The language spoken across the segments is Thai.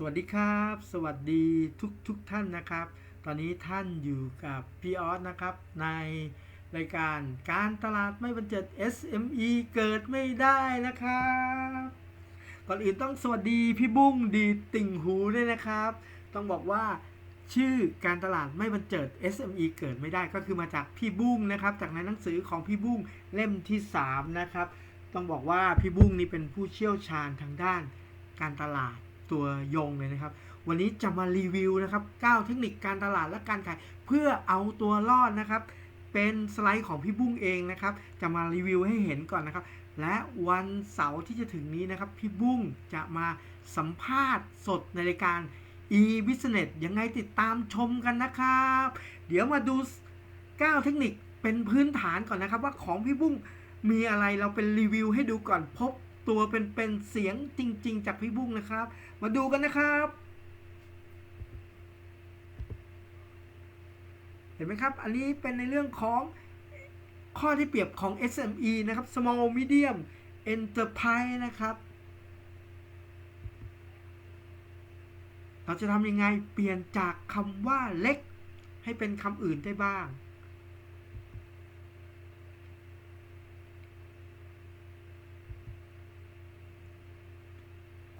สวัสดีครับ สวัสดีทุกทุกท่านนะครับ ตอนนี้ท่านอยู่กับพี่ออสนะครับ ในรายการการตลาดไม่บันเจิด SME เกิดไม่ได้นะครับก่อนอื่นต้องสวัสดีพี่บุ้งดีติ่งหูด้วยนะครับ ต้องบอกว่าชื่อการตลาดไม่บันเจิด SME เกิดไม่ได้ก็คือมาจากพี่บุ้งนะครับ จากในหนังสือของพี่บุ้งเล่มที่ 3 นะครับ ต้องบอกว่าพี่บุ้งนี่เป็นผู้เชี่ยวชาญทางด้านการตลาด ตัวยงเลยนะครับ วันนี้จะมารีวิวนะครับ 9 เทคนิคการตลาดและการขาย เพื่อเอาตัวรอดนะครับ เป็นสไลด์ของพี่บุ้งเองนะครับ จะมารีวิวให้เห็นก่อนนะครับ และวันเสาร์ที่จะถึงนี้นะครับ พี่บุ้งจะมาสัมภาษณ์สดในรายการ e-business ยังไงติดตามชมกันนะครับ เดี๋ยวมาดู 9 เทคนิคเป็นพื้นฐานก่อนนะครับ ว่าของพี่บุ้งมีอะไรเราเป็นรีวิวให้ดูก่อนพบ ตัวเป็นเป็นเสียงจริง ๆ จากพี่บุ้งนะครับ มาดูกันนะครับ เห็นไหมครับ อันนี้เป็นในเรื่องของข้อที่เปรียบของ SME นะครับ small medium enterprise นะครับ เราจะทำยังไงเปลี่ยนจากคำว่าเล็กให้เป็นคำอื่นได้บ้าง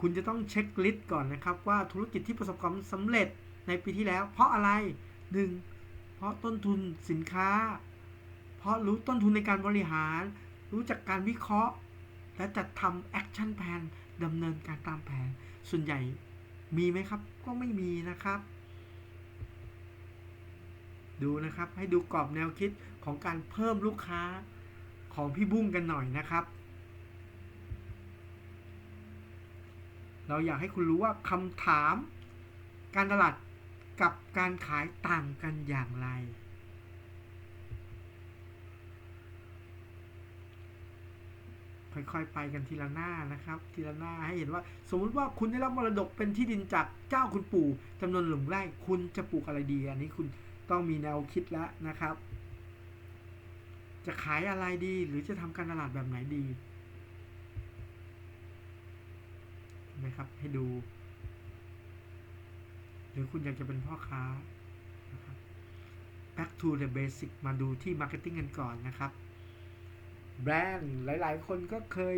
คุณจะต้องเช็คลิสต์ก่อนนะครับ ว่าธุรกิจที่ประสบความสำเร็จในปีที่แล้ว เพราะอะไร 1. เพราะต้นทุนสินค้า เพราะรู้ต้นทุนในการบริหาร รู้จักการวิเคราะห์ และจัดทำแอคชั่นแผนดำเนินการตามแผน ส่วนใหญ่มีไหมครับ ก็ไม่มีนะครับ ดูนะครับให้ดูกรอบแนวคิดของการเพิ่มลูกค้าของพี่บุ้งกันหน่อยนะครับ เราอยากให้คุณรู้ว่าคำถาม การตลาดกับการขายต่างกันอย่างไร ค่อยๆไปกันทีละหน้านะครับ ทีละหน้าให้เห็นว่า สมมุติว่าคุณได้รับมรดกเป็นที่ดินจากเจ้าคุณปู่จำนวนหลุมไร่คุณจะปลูกอะไรดี อันนี้คุณต้องมีแนวคิดแล้วนะครับ จะขายอะไรดีหรือจะทำการตลาดแบบไหนดีเห็ นไหมครับ ให้ดู หรือคุณอยากจะเป็นพ่อค้านะครับ back to the basic มาดูที่ marketing กันก่อนนะครับ แบรนด์หลาย ๆ คนก็เคย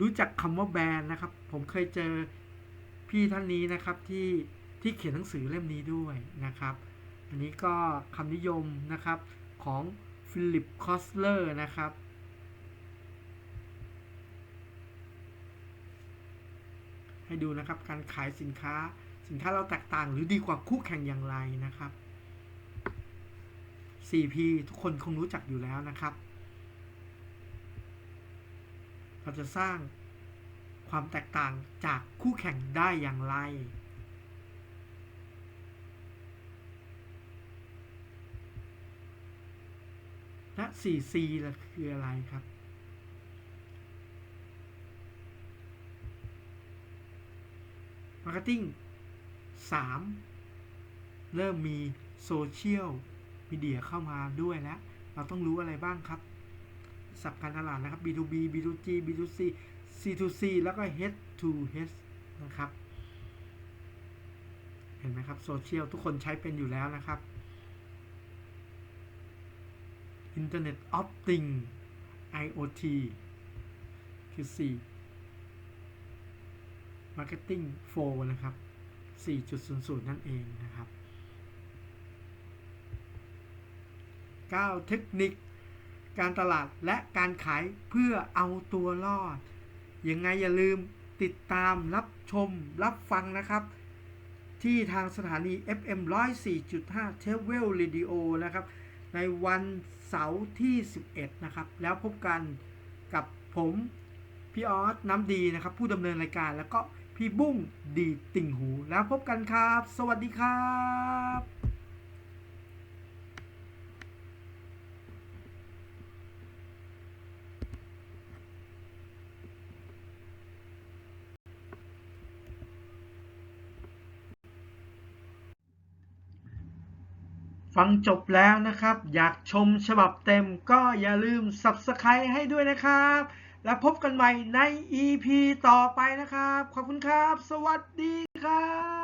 รู้จักคำว่าแบรนด์นะครับ ผมเคยเจอพี่ท่านนี้นะครับที่ที่เขียนหนังสือเล่มนี้ด้วยนะครับ อันนี้ก็คำนิยมนะครับของฟิลิปคอสเลอร์นะครับ ให้ดูนะครับการขายสินค้าสินค้าเราแตกต่างหรือดีกว่าคู่แข่งอย่างไรนะครับ 4P ทุกคนคงรู้จักอยู่แล้วนะครับ เราจะสร้างความแตกต่างจากคู่แข่งได้อย่างไร และ 4C ละคืออะไรครับ Marketing 3เริ่มมีโซเชียลมีเดียเข้ามาด้วยแล้ว เราต้องรู้อะไรบ้างครับ สับการตลาดนะครับ B2B B2G B2C C2C แล้วก็ H to H นะครับ เห็นไหมครับโซเชียลทุกคนใช้เป็นอยู่แล้วนะครับ Internet of Things IoT คือ 4 Marketing 4 นะครับ 4.00 นั่นเองนะครับ 9 เทคนิค การตลาดและการขายเพื่อเอาตัวรอด ยังไงอย่าลืมติดตามรับชมรับฟังนะครับ ที่ทางสถานี FM 104.5 t e v e l Radio นะครับ ในวันเสาร์ที่ 11 นะครับ แล้วพบกันกับผมพี่ออสน้ำดีนะครับ ผู้ดำเนินรายการแล้วก็ พี่บุ้งดีติ่งหูแล้วพบกันครับ สวัสดีครับฟังจบแล้วนะครับ อยากชมฉบับเต็มก็อย่าลืม Subscribe ให้ด้วยนะครับ แล้วพบกันใหม่ใน EP ต่อไปนะครับ ขอบคุณครับ สวัสดีครับ